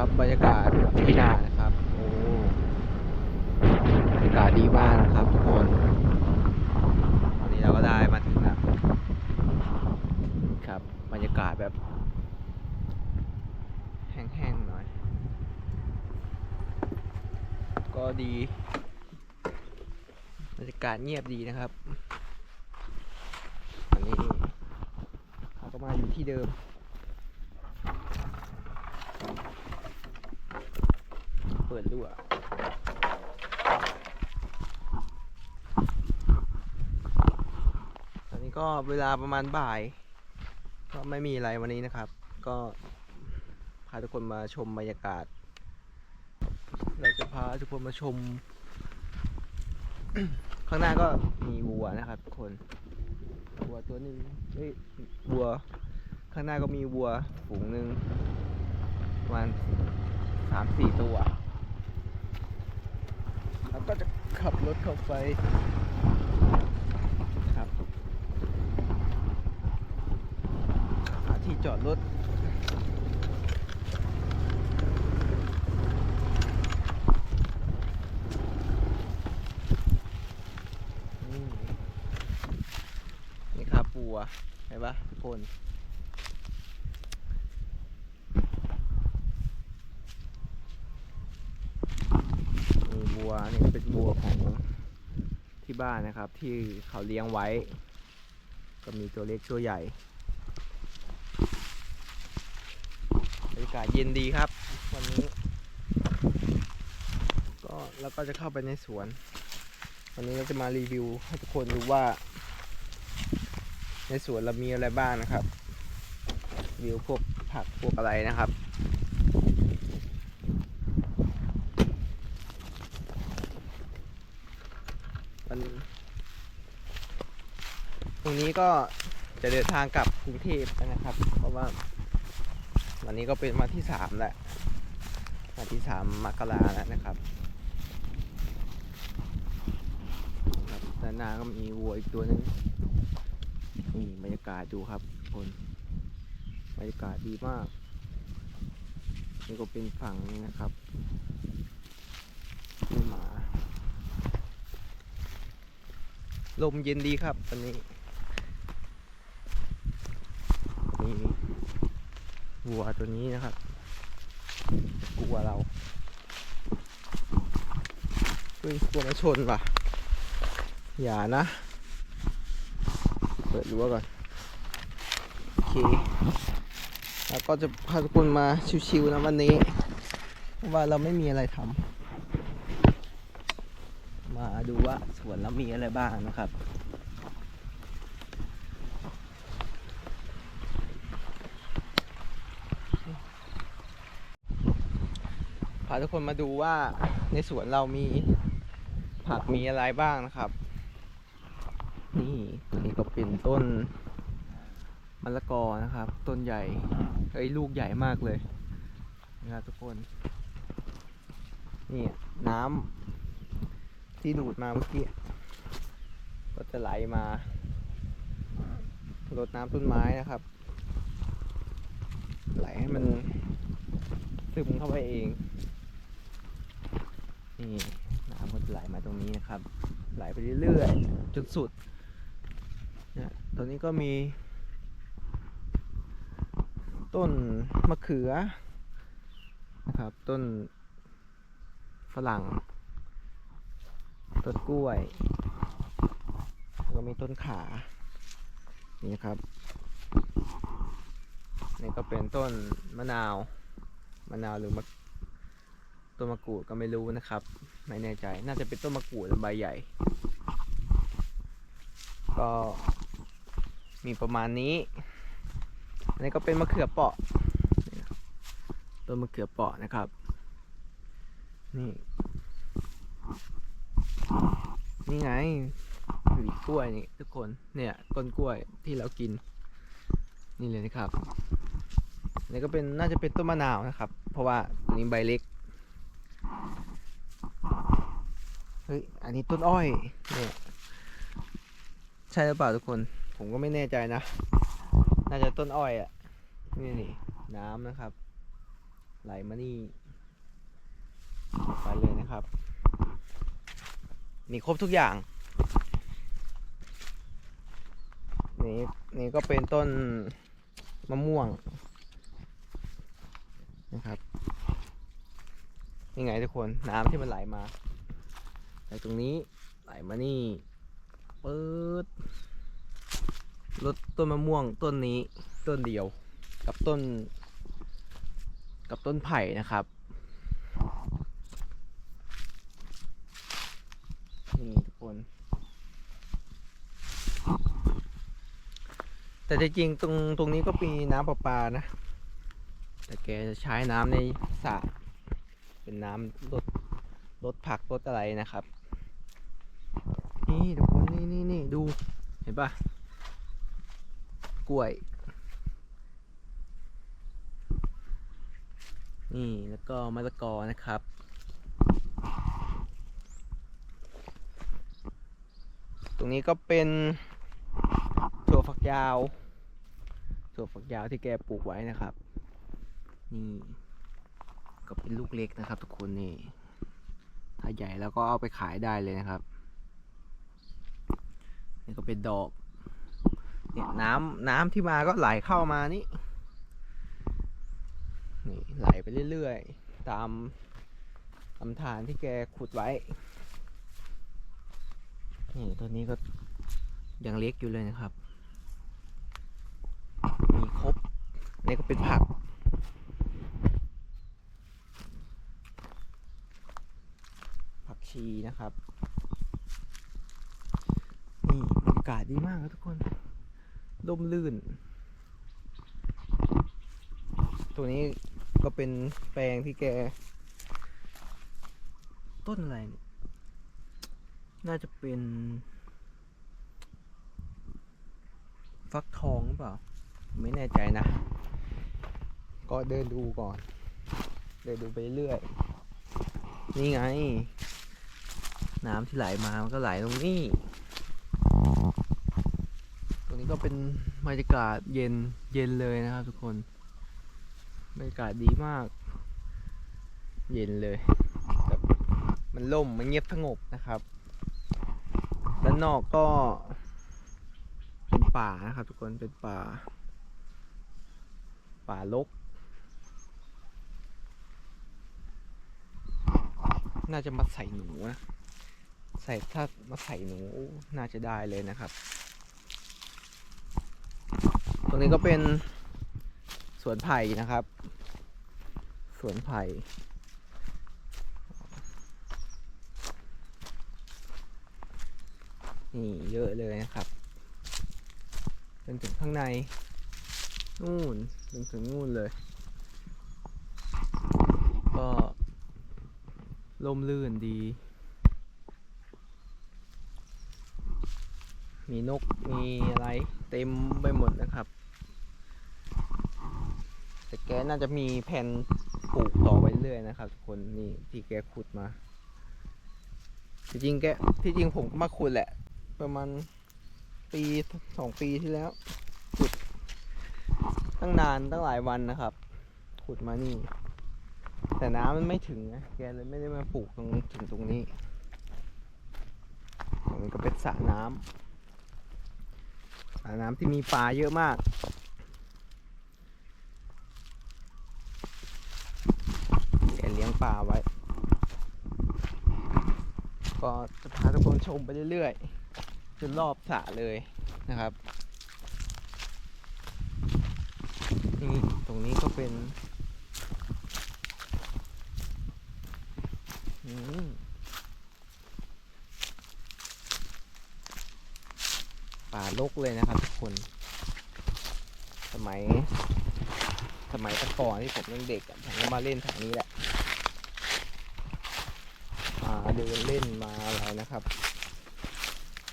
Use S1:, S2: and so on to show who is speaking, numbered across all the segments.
S1: ครับบรรยากาศที่นานะครับโอ้บรรยากาศดีมากนะครับทุกคนวันนี้เราก็ได้มาถึงแล้วครับบรรยากาศแบบ แห้งๆหน่อย ก็ดีบรรยากาศเงียบดีนะครับอันนี้เราก็มาอยู่ที่เดิม เปิดด้วตอนนี้ก็เวลาประมาณบ่าย ก็ไม่มีอะไรวันนี้นะครับ ก็พาทุกคนมาชมบรรยากาศ เราจะพาทุกคนมาชม ข้างหน้าก็มีวัวนะครับทุกคนวัวตัวหนึ่งเฮ้ยวัว ข้างหน้าก็มีวัวฝูงหนึ่งประมาณสามสี่ตัว แล้วก็จะขับรถเข้าไปครับหาที่จอดรถนี่นี่ครับปัวเห็นปะทุกคนวัวนี่ก็ เป็นวัวของที่บ้านนะครับ ที่เขาเลี้ยงไว้ ก็มีตัวเล็กตัวใหญ่บรรยากาศเย็นดีครับ วันนี้ ก็แล้วก็จะเข้าไปในสวน วันนี้เราจะมารีวิวให้ทุกคนดูว่า ในสวนเรามีอะไรบ้างนะครับ วิวพวกผักพวกอะไรนะครับ วันตรงนี้ก็จะเดินทางกลับกรุงเทพนะครับ เพราะว่า วันนี้ก็เป็นวันที่สามแล้ววันที่สามมกราแล้วนะครับด้านหน้าก็มีวัวอีกตัวหนึงนี่บรรยากาศดูครับคนบรรยากาศดีมาก นี่ก็เป็นฝั่งนี้นะครับมีหมา ลมเย็นดีครับตอนนี้นี่วัวตัวนี้นะครับกลัวเราเฮ้ยกลัวมาชนว่ะ อย่านะ เปิดรั้วก่อน โอเค แล้วก็จะพาทุกคนมาชิวๆนะวันนี้เพราะว่าเราไม่มีอะไรทำ ดูว่าสวนเรามีอะไรบ้างนะครับ พาทุกคนมาดูว่าในสวนเรามีผักมีอะไรบ้างนะครับ นี่ตัวนี้ก็เป็นต้นมะละกอนะครับ ต้นใหญ่เฮ้ยลูกใหญ่มากเลยนะครับทุกคนนี่น้ำ ที่ดูดมาเมื่อกี้ ก็จะไหลมารดน้ำต้นไม้นะครับ ไหลให้มันซึมเข้าไปเอง นี่น้ำก็จะไหลมาตรงนี้นะครับ ไหลไปเรื่อยๆจนสุดนี่ยตอนนี้ก็มี ต้นมะเขือนะครับ ต้นฝรั่ง ต้นกล้วยแล้วก็มีต้นขา นี่ครับ นี่ก็เป็นต้นมะนาว มะนาวหรือมะต้นมะกรูดก็ไม่รู้นะครับ ไม่แน่ใจ น่าจะเป็นต้นมะกรูดใบใหญ่ ก็มีประมาณนี้ อันนี้ก็เป็นมะเขือเปราะต้นมะเขือเปราะนะครับ นี่ นี่ไงหวีกล้วยนี่ทุกคนเนี่ยต้นกล้วยที่เรากิน นี่เลยนะครับนนี่ก็เป็นน่าจะเป็นต้นมะนาวนะครับ เพราะว่าตัวนี้ใบเล็กเฮ้ยอันนี้ต้นอ้อยเนี่ยใช่หรือเปล่าทุกคน ผมก็ไม่แน่ใจนะ น่าจะต้นอ้อยอะ่ะนี่นี่น้ำนะครับ ไหลมานี่ไปเลยนะครับ มีครบทุกอย่าง นี่นี่ก็เป็นต้นมะม่วงนะครับนี่ไงทุกคนน้ำที่มันไหลมาไหลตรงนี้ไหลมานี่ปื๊ดรถต้นมะม่วงต้นนี้ต้นเดียว กับต้น กับต้นไผ่นะครับ นี่ทุก คน แต่จริงๆตรงตรงนี้ก็มีน้ำประปานะ แต่แกจะใช้น้ำในสระเป็นน้ำลดลดผักลดอะไรนะครับ นี่ทุกคนนี่นี่นี่ดูเห็นปะกล้วย นี่แล้วก็มะละกอนะครับ ตรงนี้ก็เป็นถั่วฝักยาวถั่วฝักยาวที่แกปลูกไว้นะครับ นี่ก็เป็นลูกเล็กนะครับ ทุกคนนี่ ถ้าใหญ่แล้วก็เอาไปขายได้เลยนะครับ นี่ก็เป็นดอก เนี่ยน้ำน้ำที่มาก็ไหลเข้ามานี่ นี่ไหลไปเรื่อยๆ ตามลำธารที่แกขุดไว้ นี่ตัวนี้ก็ยังเล็กอยู่เลยนะครับ มีครบนี่ก็เป็นผัก ผักชีนะครับ นี่บรรยากาศดีมากครับทุกคนร่มรื่น ตัวนี้ก็เป็นแปลงที่แก ต้นอะไรเนี่ย น่าจะเป็น ฟักทองหรือเปล่า ไม่แน่ใจนะ ก็เดินดูก่อน เดินดูไปเรื่อย นี่ไง น้ำที่ไหลมา มันก็ไหลตรงนี้ ตรงนี้ก็เป็นบรรยากาศเย็น เย็นเลยนะครับทุกคน บรรยากาศดีมาก เย็นเลยมันล่ม มันเงียบสงบนะครับ ด้านนอกก็ เป็นป่านะครับทุกคนเป็นป่า ป่ารกน่าจะมาใส่หนูนะใส่ถ้ามาใส่หนูน่าจะได้เลยนะครับ ตรงนี้ก็เป็นสวนไผ่นะครับ สวนไผ่ นี่เยอะเลยนะครับจนถึงข้างใน นู่นจนถึงนู่นเลย ก็ลมลื่นดี มีนกมีอะไรเต็มไปหมดนะครับแต่แกน่าจะมีแผ่นปลูกต่อไปเรื่อยนะครับทุกคนนี่ที่แกขุดมาที่จริงแกที่จริงผมมาขุดแหละ ประมาณปีสองปีที่แล้วขุดตั้งนานตั้งหลายวันนะครับ ขุดมานี่ แต่น้ำมันไม่ถึงนะแกเลยไม่ได้มาปลูกตรงถึงตรงนี้ตรงนี้ก็เป็นสระน้ำสระน้ำที่มีปลาเยอะมากแกเลี้ยงปลาไว้ ก็จะพาทุกคนชมไปเรื่อยๆ จนรอบสระเลยนะครับนี่ตรงนี้ก็เป็นป่าลกเลยนะครับทุกคน สมัย สมัยตะก่อนที่ผมยังเด็กผมก็มาเล่นแถวนี้แหละมาเดินเล่นมาอะไรนะครับ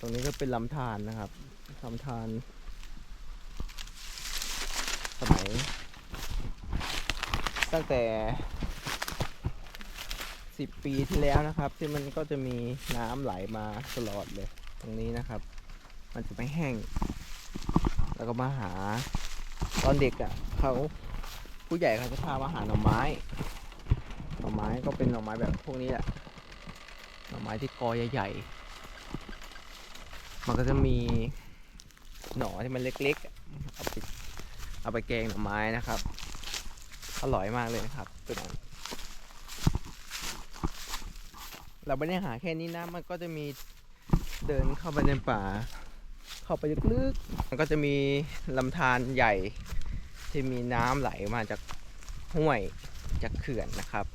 S1: ตรงนี้ก็เป็นลำธารนะครับลำธารสมัย ตั้งแต่สิบปีที่แล้วนะครับ ที่มันก็จะมีน้ำไหลมาตลอดเลย ตรงนี้นะครับ มันจะไม่แห้ง แล้วก็มาหาตอนเด็กอะ่ะเขาผู้ใหญ่เขาจะพามาหาหน่อไม้ หน่อไม้ก็เป็นหน่อไม้แบบพวกนี้แหละ หน่อไม้ที่กอใหญ่ๆ มันก็จะมีหน่อที่มันเล็กๆ เอาไปเอาไปแกงหน่อไม้นะครับ อร่อยมากเลยนะครับตัวนั้นเราไม่ได้หาแค่นี้นะ มันก็จะมีเดินเข้าไปในป่า เข้าไปลึกๆ มันก็จะมีลำธารใหญ่ที่มีน้ำไหลมาจากห้วยจากเขื่อนนะครับ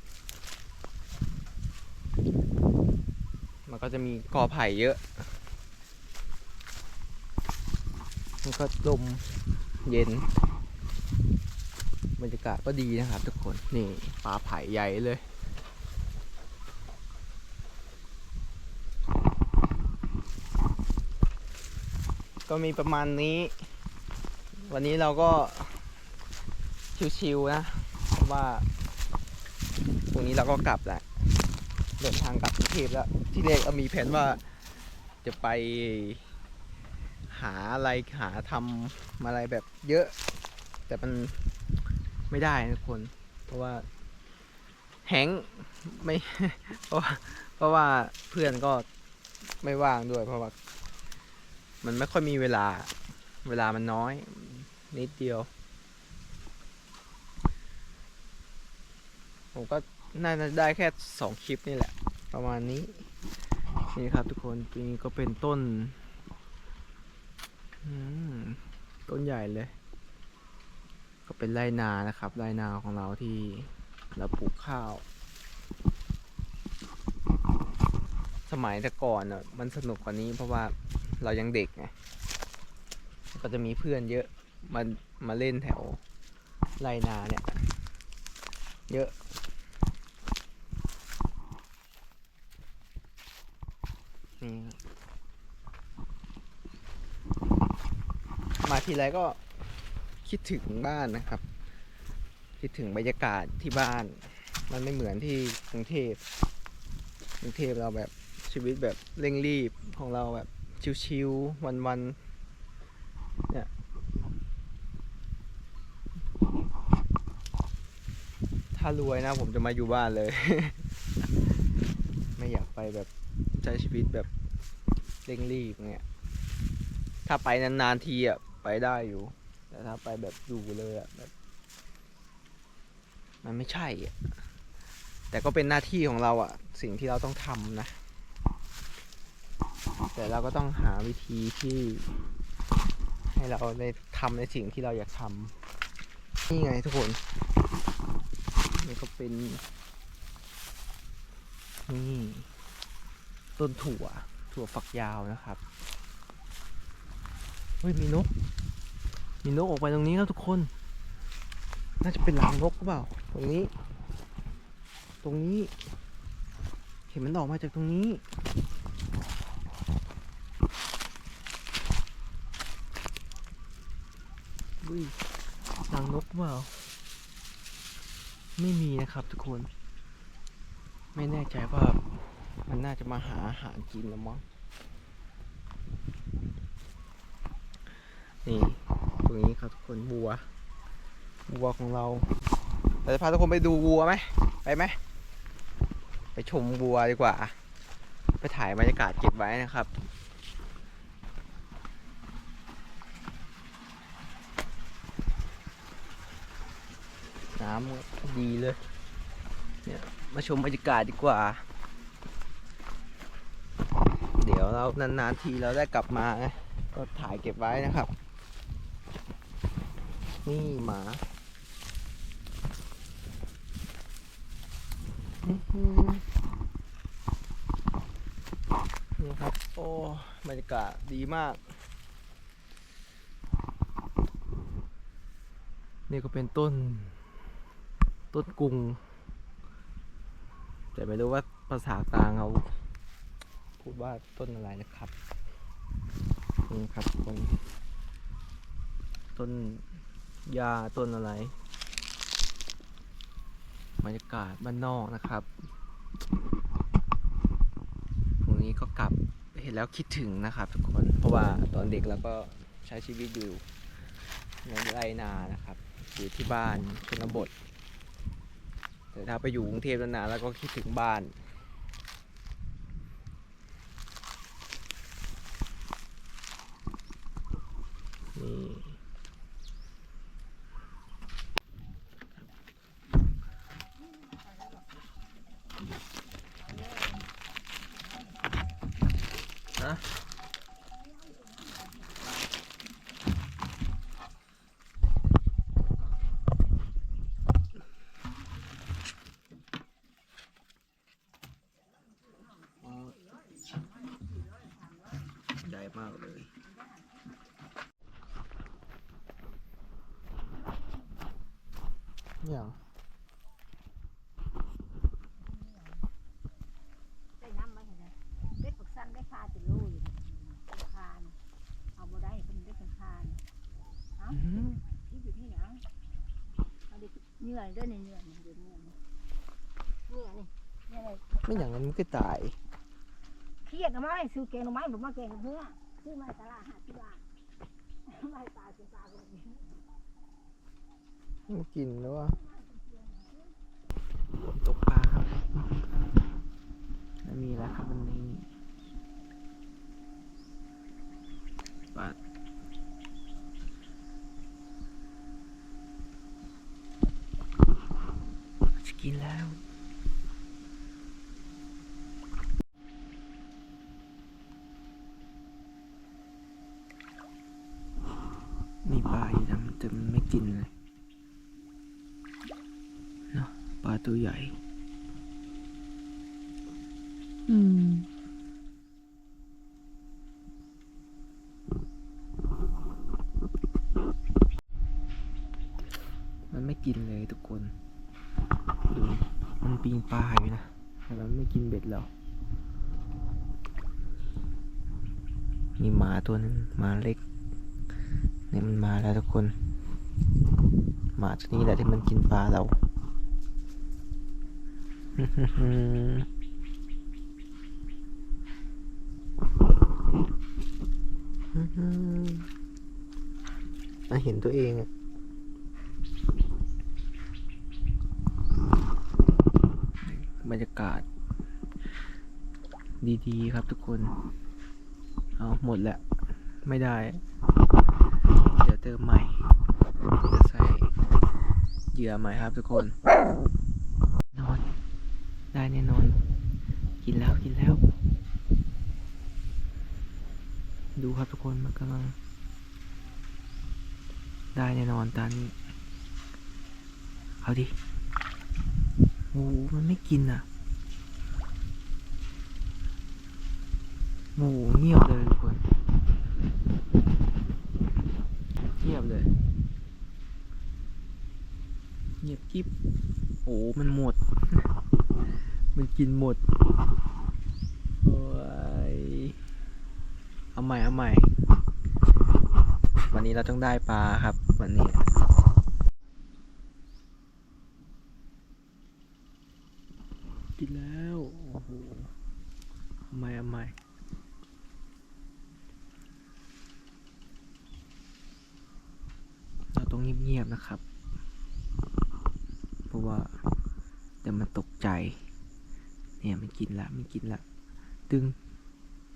S1: มันก็จะมีกอไผ่เยอะ มันก็ลมเย็น บรรยากาศก็ดีนะครับทุกคน นี่ป่าไผ่ใหญ่เลยก็มีประมาณนี้ วันนี้เราก็ชิวๆนะ เพราะว่าพรุ่งนี้เราก็กลับแหละ เดินทางกลับกรุงเทพแล้ว ที่แรกเรามีแผนว่าจะไป หาอะไรหาทำอะไรแบบเยอะ แต่มันไม่ได้นะทุกคน เพราะว่าแฮงไม่เพราะว่าเพราะว่าเพื่อนก็ไม่ว่างด้วย เพราะว่า มันไม่ค่อยมีเวลา เวลามันน้อย นิดเดียว ผมก็น่าจะได้แค่สองคลิปนี่แหละ ประมาณนี้ นี่ครับทุกคนนี้ก็เป็นต้น ต้นใหญ่เลย ก็เป็นไรนานะครับไรนาของเราที่เราปลูกข้าว สมัยแต่ก่อนอะมันสนุกกว่านี้เพราะว่าเรายังเด็กไงก็จะมีเพื่อนเยอะมามาเล่นแถวไรนาเนี่ย เยอะนี่ครับ มาทีไรก็คิดถึงบ้านนะครับ คิดถึงบรรยากาศที่บ้าน มันไม่เหมือนที่กรุงเทพกรุงเทพเราแบบชีวิตแบบเร่งรีบของเราแบบชิวๆวันๆเนี่ยถ้ารวยนะผมจะมาอยู่บ้านเลย ไม่อยากไปแบบใช้ชีวิตแบบเร่งรีบเงี้ยถ้าไปนานๆทีอะ ไปได้อยู่ แต่ถ้าไปแบบอยู่เลยอะแบบ มันไม่ใช่อะแต่ก็เป็นหน้าที่ของเราอะสิ่งที่เราต้องทำนะ แต่เราก็ต้องหาวิธีที่ ให้เราได้ทำในสิ่งที่เราอยากทำนี่ไงทุกคน นี่ก็เป็น นี่ ต้นถั่ว ถั่วฝักยาวนะครับ ฮ้ยมีนก มีนกออกไปตรงนี้ครับทุกคน น่าจะเป็นหลังนกหรือเปล่า ตรงนี้ ตรงนี้ เห็นมันออกมาจากตรงนี้ อุ้ยรังนกเปล่า ไม่มีนะครับทุกคน ไม่แน่ใจว่ามันน่าจะมาหาอาหารกินแล้วมั้ง นี่ตรงนี้ครับทุกคนวัววัวของเราเราจะพาทุกคนไปดูวัวไหมไปไหมไปชมวัวดีกว่า ไปถ่ายบรรยากาศเก็บไว้นะครับน้ำดีเลยเนี่ยมาชมบรรยากาศดีกว่า เดี๋ยวเรานานๆทีเราได้กลับมาไงก็ถ่ายเก็บไว้นะครับ นี่หมาอือหือนี่ครับ โอ้บรรยากาศดีมาก นี่ก็เป็นต้น ต้นกุง แต่ไม่รู้ว่าภาษากลางเขาพูดว่าต้นอะไรนะครับ นี่ครับคนต้น ยาต้นอะไรบรรยากาศบ้านนอกนะครับตรงนี้ก็กลับเห็นแล้วคิดถึงนะครับทุกคน เพราะว่าตอนเด็กเราก็ใช้ชีวิตอยู่ในไรนานะครับอยู่ที่บ้านชนบท แต่ถ้าไปอยู่กรุงเทพนานๆแล้วก็คิดถึงบ้านนะใหญ่ มากเลยอย่าง
S2: ได้น้ำไหมเห็นไหมเบ็ดปักสั้นได้คาติโลอยู่นะคานเอาบ่ได้เป็นได้คานเอ้า
S1: อื้อหือ
S2: ที่อยู่ที่ไหนเอาดิเหนื่อยด้วยนี่เหนื่อยนี่เดี๋ยวเหนื่อยนี่เหนื่อยนี่เนี่ยเลย
S1: ไม่อย่างนั้นมันก็ตาย
S2: เครียดทำไมซื้อแกงหน่อไม้ผมมาแกงกับเพื่อ ซื้อมาตลาดหาที่บ้านไม่ตายจนตายคนนี้
S1: มันกินแล้วว่าตกปลาครับไม่มีแล้วครับวันนี้ปลาจะกินแล้ว ปลาอยู่นะแต่มันไม่กินเลยเนอะปลาตัวใหญ่ อืม มันไม่กินเลยทุกคนดูมันปีนปลาอยู่นะแต่มันไม่กินเบ็ดเรามีหมาตัวนึงหมาเล็กเนี่ยมันมาแล้วทุกคน หมาตัวนี้แหละที่มันกินปลาเรามาเห็นตัวเองอะบรรยากาศ ดี ๆ ครับทุกคน เอาหมดแล้ว ไม่ได้ เดี๋ยวเติมใหม่จะใส่เหยื่อใหม่ครับทุกคน นอน ได้แน่นอน กินแล้วกินแล้ว ดูครับทุกคนมันกำลัง ได้แน่นอนตอนนี้ เอาดิโอ้มันไม่กินอะโอ้เงียบเลยทุกคน เงียบเลย เงียบ กิ๊บโอ้มันหมด มันกินหมดโอ้ยเอาใหม่เอาใหม่ วันนี้เราต้องได้ปลาครับ วันนี้กินแล้วโอ้โหเอาใหม่เอาใหม่เราต้องเงียบๆนะครับ ราะว่าเดี๋ยวมันตกใจ เนี่ยมันกินละมันกินละ ดึง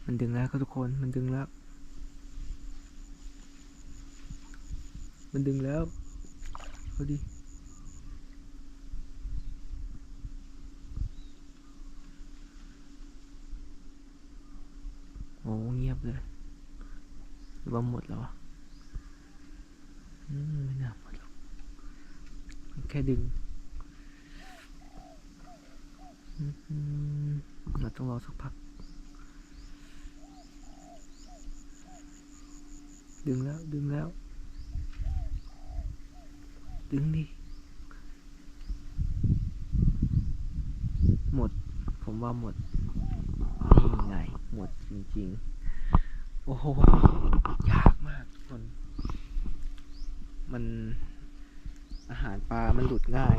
S1: มันดึงแล้วครับทุกคนมันดึงแล้ว มันดึงแล้วเอาดิโอ้เงียบเลยหรือว่าหมดแล้ววะอืมไม่น่าหมดหรอกแค่ดึง เราต้องรอสักพัก ดึงแล้ว ดึงแล้ว ดึงดิ หมด ผมว่าหมด นี่ไง หมดจริงๆ โอ้โห ยากมากทุกคน มันอาหารปลา มันหลุดง่าย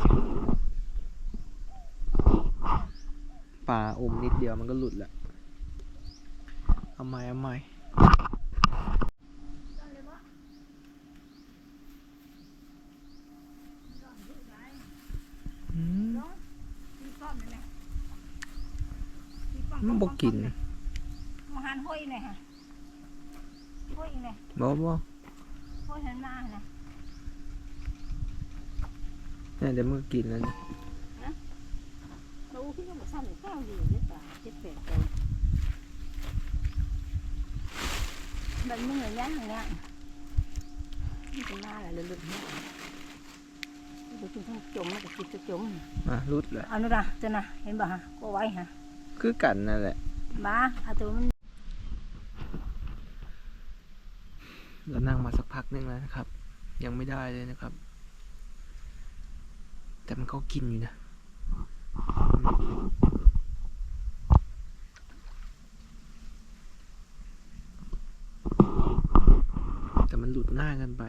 S1: ปาอมนิดเดียวมันก็หลุดแหละเอาใหม่เอาใหม่มันบอกกิน
S2: มหันห้อยเลยฮะห้อยเลย
S1: บ่บ่
S2: ห้อยหันมาเลย
S1: เนี่ยเดี๋ยวมึงกินแล้ว นี่
S2: เราคิดว่ามันสั้นเก้าอยู่เนี่ยป่ะเจ็ดแปดตัวมันมึงเหมือนย่างอย่างเงี้ยนี่เป็นหน้าอะไรเลยลุกเนี่ยดูจนทั้งจมแล้วก็คิดจะจม
S1: มารุดเลย
S2: เอานู่นนะเจ้านะเห็นบ่ฮะก็ไว้ฮะ
S1: คือกันนั่นแหละ
S2: มาเอาตัวมัน
S1: เรานั่งมาสักพักหนึงแล้วนะครับ ยังไม่ได้เลยนะครับ แต่มันก็กินอยู่นะ แต่มันหลุดง่ายกันไป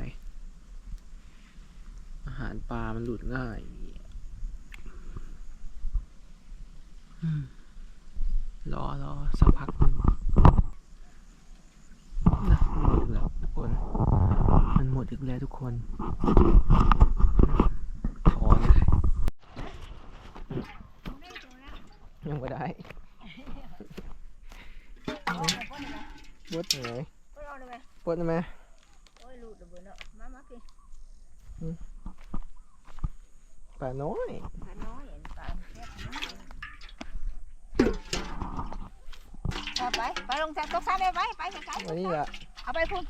S1: อาหารปลา มันหลุดง่ายรอรอสักพักหนึ่งนะหมดอีกแล้วทุกคน มันหมดอีกแล้วทุกคน ยังไม่ได้ปว
S2: ดเลย
S1: บดไหม
S2: ปวดน้
S1: อย
S2: ปลาน้อยไปไปลงจากตกซาเลยไปไปไกลๆ
S1: นี่อะ
S2: เอาไปพุ่น